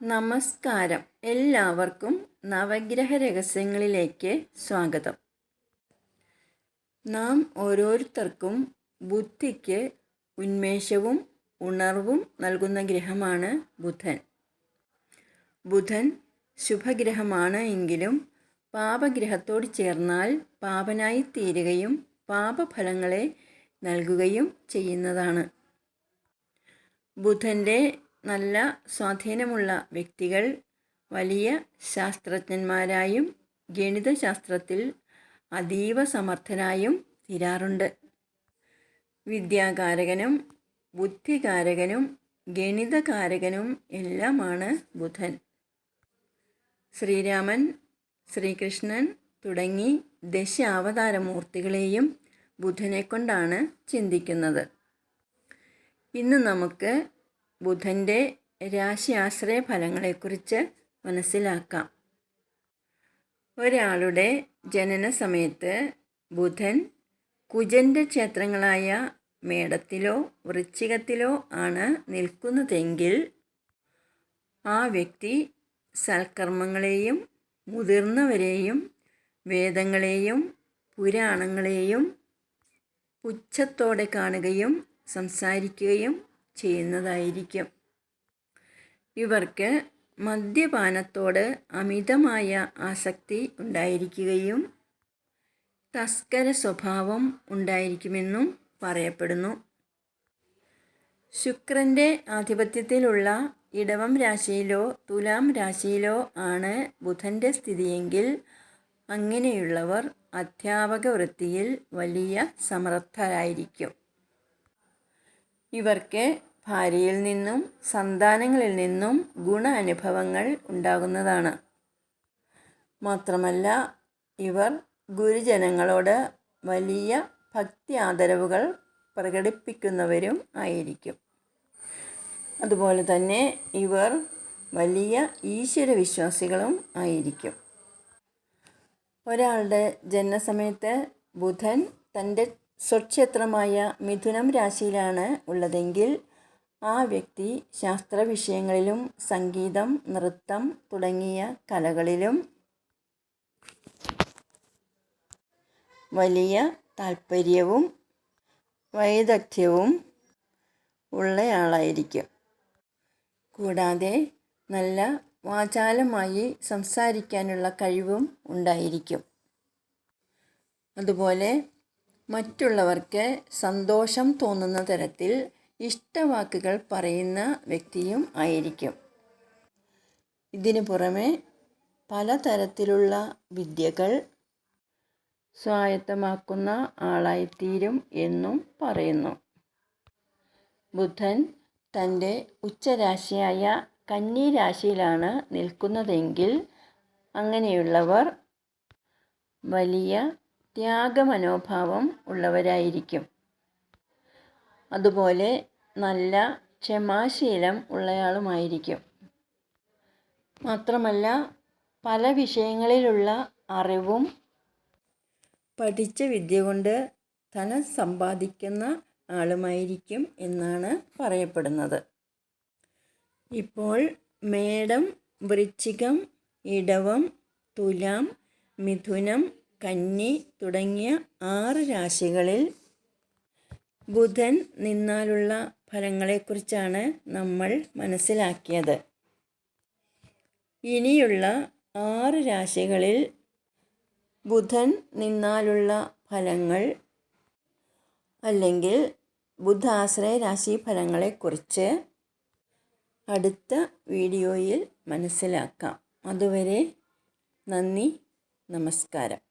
നമസ്കാരം. എല്ലാവർക്കും നവഗ്രഹ രഹസ്യങ്ങളിലേക്ക് സ്വാഗതം. നാം ഓരോരുത്തർക്കും ബുദ്ധിക്ക് ഉന്മേഷവും ഉണർവും നൽകുന്ന ഗ്രഹമാണ് ബുധൻ. ബുധൻ ശുഭഗ്രഹമാണ് എങ്കിലും പാപഗ്രഹത്തോട് ചേർന്നാൽ പാപനായി തീരുകയും പാപഫലങ്ങളെ നൽകുകയും ചെയ്യുന്നതാണ്. ബുധന്റെ നല്ല സ്വാധീനമുള്ള വ്യക്തികൾ വലിയ ശാസ്ത്രജ്ഞന്മാരായും ഗണിതശാസ്ത്രത്തിൽ അതീവ സമർത്ഥരായും തീരാറുണ്ട്. വിദ്യാകാരകനും ബുദ്ധികാരകനും ഗണിതകാരകനും എല്ലാമാണ് ബുധൻ. ശ്രീരാമൻ ശ്രീകൃഷ്ണൻ തുടങ്ങി ദശാവതാരമൂർത്തികളെയും ബുധനെ കൊണ്ടാണ് ചിന്തിക്കുന്നത്. ഇന്ന് നമുക്ക് ബുധന്റെ രാശിയാശ്രയ ഫലങ്ങളെക്കുറിച്ച് മനസ്സിലാക്കാം. ഒരാളുടെ ജനന സമയത്ത് ബുധൻ കുജന്റെ ക്ഷേത്രങ്ങളായ മേടത്തിലോ വൃശ്ചികത്തിലോ ആണ് നിൽക്കുന്നതെങ്കിൽ ആ വ്യക്തി സൽക്കർമ്മങ്ങളെയും മുതിർന്നവരെയും വേദങ്ങളെയും പുരാണങ്ങളെയും പുച്ഛത്തോടെ കാണുകയും സംസാരിക്കുകയും ചെയ്യുന്നതായിരിക്കും. ഇവർക്ക് മദ്യപാനത്തോട് അമിതമായ ആസക്തി ഉണ്ടായിരിക്കുകയും തസ്കര സ്വഭാവം ഉണ്ടായിരിക്കുമെന്നും പറയപ്പെടുന്നു. ശുക്രന്റെ ആധിപത്യത്തിലുള്ള ഇടവം രാശിയിലോ തുലാം രാശിയിലോ ആണ് ബുധന്റെ സ്ഥിതിയെങ്കിൽ അങ്ങനെയുള്ളവർ അധ്യാപക വൃത്തിയിൽ വലിയ സമർത്ഥരായിരിക്കും. ഇവർക്ക് ഭാര്യയിൽ നിന്നും സന്താനങ്ങളിൽ നിന്നും ഗുണ അനുഭവങ്ങൾ ഉണ്ടാകുന്നതാണ്. മാത്രമല്ല ഇവർ ഗുരുജനങ്ങളോട് വലിയ ഭക്തി ആദരവുകൾ പ്രകടിപ്പിക്കുന്നവരും ആയിരിക്കും. അതുപോലെ തന്നെ ഇവർ വലിയ ഈശ്വര വിശ്വാസികളും ആയിരിക്കും. ഒരാളുടെ ജനനസമയത്ത് ബുധൻ തന്റെ സ്വക്ഷേത്രമായ മിഥുനം രാശിയിലാണ് ഉള്ളതെങ്കിൽ ആ വ്യക്തി ശാസ്ത്ര വിഷയങ്ങളിലും സംഗീതം നൃത്തം തുടങ്ങിയ കലകളിലും വലിയ താല്പര്യവും വൈദഗ്ധ്യവും ഉള്ളയാളായിരിക്കും. കൂടാതെ നല്ല വാചാലമായി സംസാരിക്കാനുള്ള കഴിവും ഉണ്ടായിരിക്കും. അതുപോലെ മറ്റുള്ളവർക്ക് സന്തോഷം തോന്നുന്ന തരത്തിൽ ഇഷ്ടവാക്കുകൾ പറയുന്ന വ്യക്തിയും ആയിരിക്കും. ഇതിനു പുറമെ പലതരത്തിലുള്ള വിദ്യകൾ സ്വായത്തമാക്കുന്ന ആളായിത്തീരും എന്നും പറയുന്നു. ബുധൻ തന്റെ ഉച്ചരാശിയായ കന്നി രാശിയിലാണ് നിൽക്കുന്നതെങ്കിൽ അങ്ങനെയുള്ളവർ വലിയ ത്യാഗമനോഭാവം ഉള്ളവരായിരിക്കും. അതുപോലെ നല്ല ക്ഷമാശീലം ഉള്ളയാളുമായിരിക്കും. മാത്രമല്ല പല വിഷയങ്ങളിലുള്ള അറിവും പഠിച്ച വിദ്യ കൊണ്ട് ധനം സമ്പാദിക്കുന്ന ആളുമായിരിക്കും എന്നാണ് പറയപ്പെടുന്നത്. ഇപ്പോൾ മേടം വൃശ്ചികം ഇടവം തുലാം മിഥുനം കന്നി തുടങ്ങിയ ആറ് രാശികളിൽ ബുധൻ നിന്നാലുള്ള ഫലങ്ങളെക്കുറിച്ചാണ് നമ്മൾ മനസ്സിലാക്കിയത്. ഇനിയുള്ള ആറ് രാശികളിൽ ബുധൻ നിന്നാലുള്ള ഫലങ്ങൾ അല്ലെങ്കിൽ ബുധാശ്രയ രാശി ഫലങ്ങളെക്കുറിച്ച് അടുത്ത വീഡിയോയിൽ മനസ്സിലാക്കാം. അതുവരെ നന്ദി നമസ്കാരം.